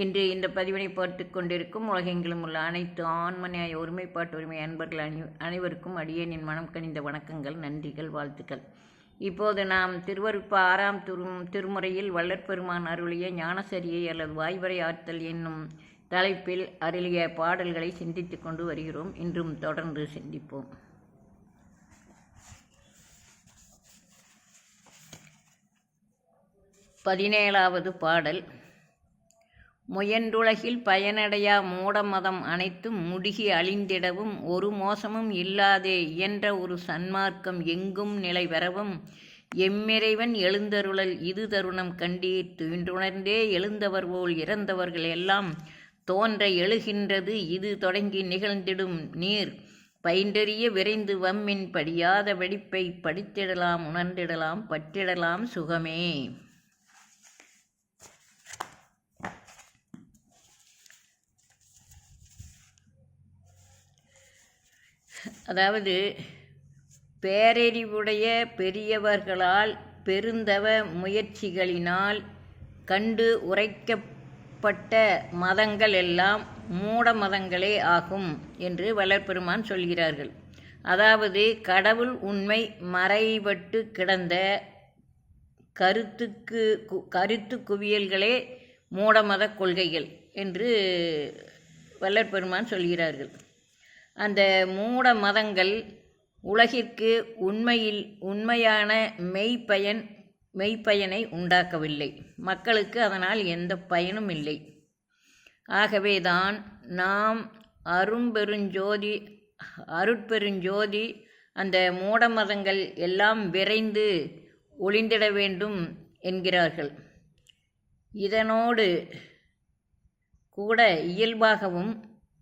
இன்று இந்த பதிவினை பார்த்து கொண்டிருக்கும் உலகெங்கிலும் உள்ள அனைத்து ஆண்மனையாய் ஒருமைப்பாட்டு உரிமை அன்பர்கள் அனை அனைவருக்கும் அடியேனின் மனம் கனிந்த வணக்கங்கள் நன்றிகள் வாழ்த்துக்கள். இப்போது நாம் திருவருப்ப ஆறாம் திரு திருமுறையில் வள்ளற்பெருமான் அருளிய ஞானசரியை அல்லது வாய்வரை ஆற்றல் என்னும் தலைப்பில் அருளிய பாடல்களை சிந்தித்து கொண்டு வருகிறோம். இன்றும் தொடர்ந்து சிந்திப்போம். பதினேழாவது பாடல் முயன்றுலகில் பயனடையா மூடமதம் அனைத்தும் முடுகி அழிந்திடவும் ஒரு மோசமும் இல்லாதே இயன்ற ஒரு சன்மார்க்கம் எங்கும் நிலை பெறவும் எம்மிறைவன் எழுந்தருளல் இது தருணம் கண்டீர் துயின்றுணர்ந்தே எழுந்தவர் போல் இறந்தவர்கள் எல்லாம் தோன்ற எழுகின்றது இது தொடங்கி நிகழ்ந்திடும் நீர். பயின்றறிய விரைந்து வம்மின் படியாத வெடிப்பை படித்திடலாம் உணர்ந்திடலாம் பற்றிடலாம் சுகமே. அதாவது பேரறிவுடைய பெரியவர்களால் பெருந்தவ முயற்சிகளினால் கண்டு உரைக்கப்பட்ட மதங்கள் எல்லாம் மூட மதங்களே ஆகும் என்று வளர்பெருமான் சொல்கிறார்கள். அதாவது கடவுள் உண்மை மறைபட்டு கிடந்த கருத்துக்கு கருத்து குவியல்களே மூடமத கொள்கைகள் என்று வல்லற்பெருமான் சொல்கிறார்கள். அந்த மூட மதங்கள் உலகிற்கு உண்மையில் உண்மையான மெய்ப்பயன் மெய்ப்பயனை உண்டாக்கவில்லை. மக்களுக்கு அதனால் எந்த பயனும் இல்லை. ஆகவேதான் நாம் அரும்பெருஞ்சோதி அருட்பெருஞ்சோதி அந்த மூட மதங்கள் எல்லாம் விரைந்து ஒளிந்திட வேண்டும் என்கிறார்கள். இதனோடு கூட இயல்பாகவும்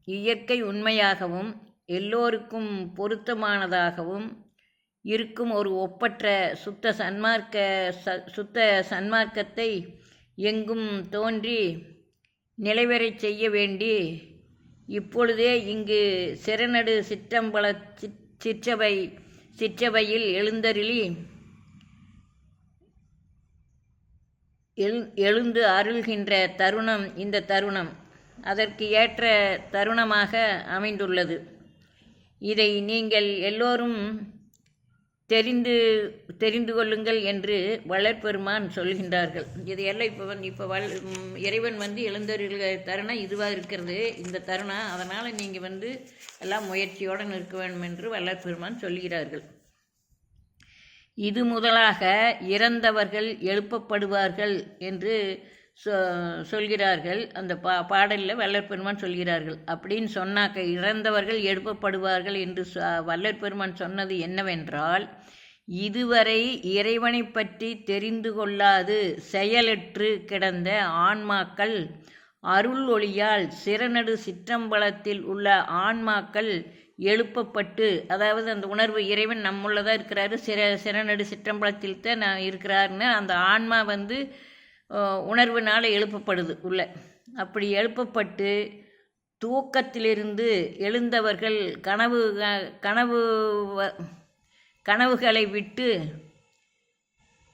இயற்கை உண்மையாகவும் எல்லோருக்கும் பொருத்தமானதாகவும் இருக்கும் ஒரு ஒப்பற்ற சுத்த சன்மார்க்க ச சுத்த சன்மார்க்கத்தை எங்கும் தோன்றி நிலைவரச் செய்ய வேண்டி இப்பொழுதே இங்கு சிறநடு சிற்றம்பல சிற்றபை சிற்றபையில் எழுந்தருளி எழு எழுந்து அருள்கின்ற தருணம் இந்த தருணம். அதற்கு ஏற்ற தருணமாக அமைந்துள்ளது. இதை நீங்கள் எல்லோரும் தெரிந்து தெரிந்து கொள்ளுங்கள் என்று வளர்பெருமான் சொல்கின்றார்கள். இதையெல்லாம் இப்போ வந்து இப்போ வள் இறைவன் வந்து எழுந்தருகிற தருணம் இதுவாக இருக்கிறது. இந்த தருணம் அதனால் நீங்கள் வந்து எல்லாம் முயற்சியோடு நிற்க வேண்டும் என்று வளர்பெருமான் சொல்கிறார்கள். இது முதலாக இறந்தவர்கள் எழுப்பப்படுவார்கள் என்று சொல்கிறார்கள் அந்த பா பாடலில் வல்லற்பெருமான் சொல்கிறார்கள் அப்படின்னு சொன்னாக்க இறந்தவர்கள் எழுப்பப்படுவார்கள் என்று வல்லற்பெருமான் சொன்னது என்னவென்றால் இதுவரை இறைவனை பற்றி தெரிந்து கொள்ளாது செயலற்று கிடந்த ஆன்மாக்கள் அருள் ஒளியால் சிறநடு சிற்றம்பலத்தில் உள்ள ஆன்மாக்கள் எழுப்பப்பட்டு அதாவது அந்த உணர்வு இறைவன் நம்முள்ளதாக இருக்கிறாரு சிற சிறநடு சிற்றம்பலத்தில் தான் நான் இருக்கிறாருன்னு அந்த ஆன்மா வந்து உணர்வுனால் எழுப்பப்படுது உள்ள. அப்படி எழுப்பப்பட்டு தூக்கத்திலிருந்து எழுந்தவர்கள் கனவு கனவு கனவுகளை விட்டு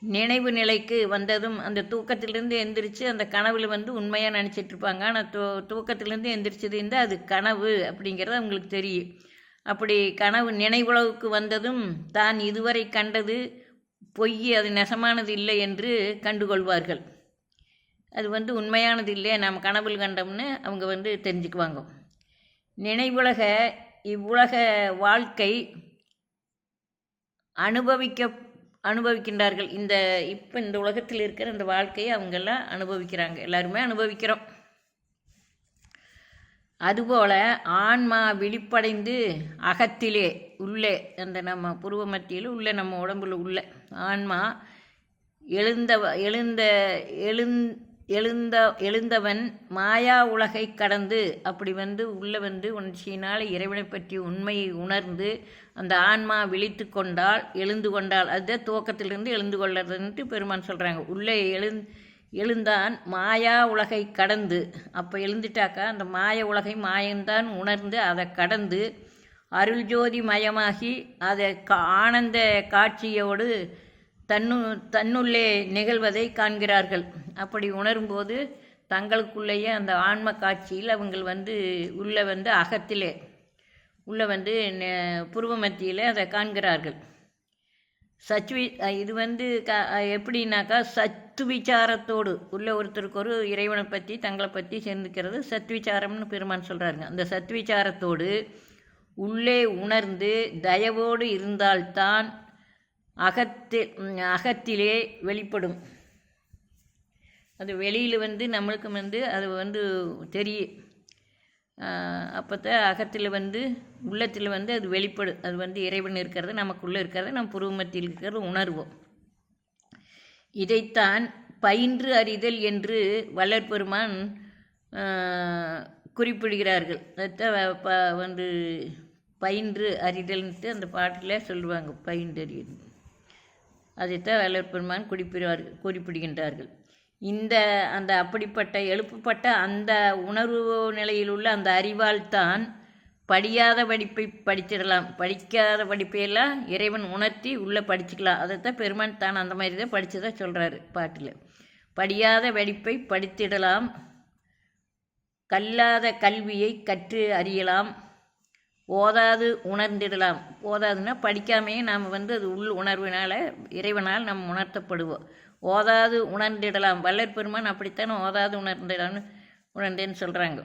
நினைவு நிலைக்கு வந்ததும் அந்த தூக்கத்திலிருந்து எந்திரிச்சு அந்த கனவில் வந்து உண்மையாக நினச்சிட்ருப்பாங்க ஆனால் தூ தூக்கத்திலேருந்து எந்திரிச்சது இருந்தால் அது கனவு அப்படிங்கிறது அவங்களுக்கு தெரியும். அப்படி கனவு நினைவுளவுக்கு வந்ததும் தான் இதுவரை கண்டது பொய் அது நெசமானது இல்லை என்று கண்டுகொள்வார்கள். அது வந்து உண்மையானது இல்லையே? நம்ம கனவில் கண்டோம்னு அவங்க வந்து தெரிஞ்சுக்குவாங்க. நினைவுலக இவ்வுலக வாழ்க்கை அனுபவிக்க அனுபவிக்கின்றார்கள். இந்த இப்போ இந்த உலகத்தில் இருக்கிற இந்த வாழ்க்கையை அவங்கெல்லாம் அனுபவிக்கிறாங்க. எல்லாருமே அனுபவிக்கிறோம். அதுபோல் ஆன்மா விழிப்படைந்து அகத்திலே உள்ளே அந்த நம்ம புருவ மத்தியில் உள்ளே நம்ம உடம்புல உள்ள. ஆன்மா எழுந்த எழுந்த எழுந் எழுந்த எழுந்தவன் மாயா உலகை கடந்து அப்படி வந்து உள்ளே வந்து உணர்ச்சியினால் இறைவனை பற்றி உண்மையை உணர்ந்து அந்த ஆன்மா விழித்து கொண்டால் எழுந்து கொண்டால் அதுதான் துவக்கத்திலிருந்து எழுந்து கொள்ளறதுன்ட்டு பெருமான் சொல்கிறாங்க உள்ளே எழுந் எழுந்தான் மாயா உலகை கடந்து. அப்போ எழுந்துட்டாக்கா அந்த மாய உலகை மாயந்தான் உணர்ந்து அதை கடந்து அருள் ஜோதி மயமாகி அதை கா ஆனந்த காட்சியோடு தன்னு தன்னுள்ளே நிகழ்வதை காண்கிறார்கள். அப்படி உணரும்போது தங்களுக்குள்ளேயே அந்த ஆன்ம காட்சியில் அவங்க வந்து உள்ளே வந்து அகத்திலே உள்ளே வந்து புருவ மத்தியில் அதை காண்கிறார்கள். சச்வி இது வந்து க எப்படின்னாக்கா சத்து விசாரத்தோடு உள்ள ஒருத்தருக்கு ஒரு இறைவனை பற்றி தங்களை பற்றி சேர்ந்துக்கிறது சத்விச்சாரம்னு பெருமான் சொல்கிறாருங்க அந்த சத்விச்சாரத்தோடு உள்ளே உணர்ந்து தயவோடு இருந்தால்தான் அகத்தில் அகத்திலே வெளிப்படும். அது வெளியில் வந்து நம்மளுக்கு வந்து அது வந்து தெரியும் அப்போ தான் அகத்தில் வந்து உள்ளத்தில் வந்து அது வெளிப்படும் அது வந்து இறைவன் இருக்கிறது நமக்குள்ளே இருக்கிறத நம்ம புருவமத்தில் இருக்கிறது உணர்வோம். இதைத்தான் பயின்று அறிதல் என்று வளர்பெருமான் குறிப்பிடுகிறார்கள். அதைத்தான் வந்து பயின்று அறிதல்ன்ட்டு அந்த பாட்டில் சொல்லுவாங்க பயின்று அறிதல் அதைத்தான் வளர்பெருமான் குறிப்பிடுவார் குறிப்பிடுகின்றார்கள். இந்த அந்த அப்படிப்பட்ட எழுப்பப்பட்ட அந்த உணர்வு நிலையில் உள்ள அந்த அறிவால் தான் படியாத படிப்பை படிச்சிடலாம். படிக்காத படிப்பையெல்லாம் இறைவன் உணர்த்தி உள்ளே படிச்சுக்கலாம். அதைத்தான் பெருமான் தான் அந்த மாதிரி தான் படித்ததாக சொல்கிறாரு பாட்டில். படியாத படிப்பை படித்திடலாம். கல்லாத கல்வியை கற்று அறியலாம். ஓதாது உணர்ந்திடலாம். ஓதாதுன்னா படிக்காமையே நாம் வந்து அது உள் உணர்வினால் இறைவனால் நம்ம உணர்த்தப்படுவோம். ஓதாது உணர்ந்திடலாம். வல்லற் பெருமான் அப்படித்தான் ஓதாது உணர்ந்திடலாம்னு உணர்ந்தேன்னு சொல்கிறாங்க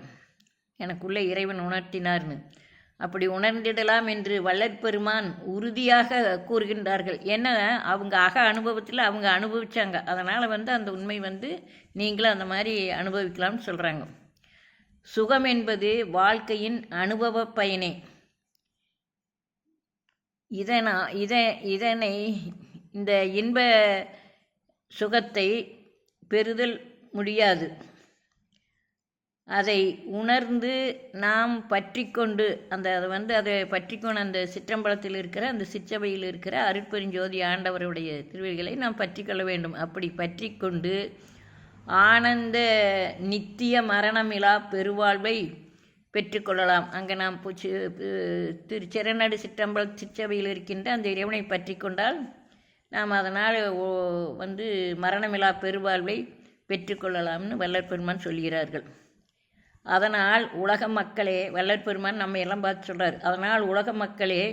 எனக்குள்ளே இறைவன் உணர்த்தினார்னு. அப்படி உணர்ந்திடலாம் என்று வல்லற்பெருமான் உறுதியாக கூறுகின்றார்கள். ஏன்னா அவங்க அக அனுபவத்தில் அவங்க அனுபவித்தாங்க அதனால் வந்து அந்த உண்மை வந்து நீங்களும் அந்த மாதிரி அனுபவிக்கலாம்னு சொல்கிறாங்க சுகம் என்பது வாழ்க்கையின் அனுபவ பயனே. இதனா இதை இதனை இந்த இன்ப சுகத்தை பெறுதல் முடியாது. அதை உணர்ந்து நாம் பற்றி கொண்டு அந்த அதை வந்து அதை பற்றி கொண்டு அந்த சிற்றம்பலத்தில் இருக்கிற அந்த சிற்றவையில் இருக்கிற அருட்பெருஞ்சோதி ஆண்டவருடைய திருவிழிகளை நாம் பற்றி கொள்ள வேண்டும். அப்படி பற்றி கொண்டு ஆனந்த நித்திய மரணமிலா பெருவாழ்வை பெற்றுக்கொள்ளலாம். அங்கே நாம் பூச்சி திரு சிறநடு சிற்றம்பலம் சிற்றவையில் இருக்கின்ற அந்த இறைவனை பற்றி கொண்டால் நாம் அதனால் வந்து மரணமிலா பெருவாழ்வை பெற்றுக்கொள்ளலாம்னு வல்லற்பெருமான் சொல்கிறார்கள். அதனால் உலக மக்களே வல்லற்பெருமான் நம்ம எல்லாம் பார்த்து சொல்கிறார் அதனால் உலக மக்களே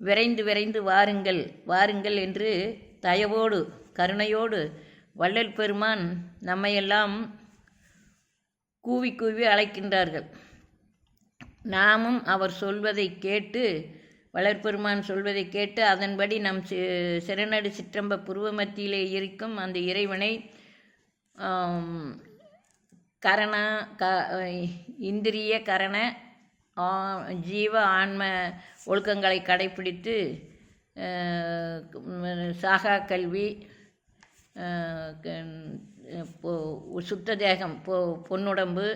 விரைந்து விரைந்து வாருங்கள் வாருங்கள் என்று தயவோடு கருணையோடு வள்ளல் பெருமான் நம்மையெல்லாம் கூவி கூவி அழைக்கின்றார்கள். நாமும் அவர் சொல்வதை கேட்டு வளர்பெருமான் சொல்வதை கேட்டு அதன்படி நம் சிறநடு சிற்றம்ப புருவமத்தியிலே இருக்கும் அந்த இறைவனை கரண க இந்திரிய கரண ஜீவ ஆன்ம ஒழுக்கங்களை கடைப்பிடித்து சாகா கல்வி சுத்த தேகம் பொ பொன்னுடம்பு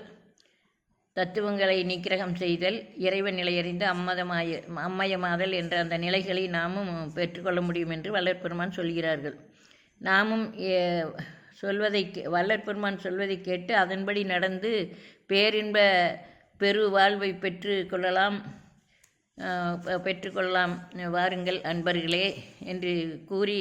தத்துவங்களை நிக்கிரகம் செய்தல் இறைவன் நிலையறிந்து அம்மதமாய அம்மயமாதல் என்ற அந்த நிலைகளை நாமும் பெற்றுக்கொள்ள முடியும் என்று வல்லற்பெருமான் சொல்கிறார்கள். நாமும் சொல்வதை வல்லற்பெருமான் சொல்வதை கேட்டு அதன்படி நடந்து பேரின்ப பெரு வாழ்வை பெற்று கொள்ளலாம் பெற்றுக்கொள்ளலாம் வாருங்கள் அன்பர்களே என்று கூறி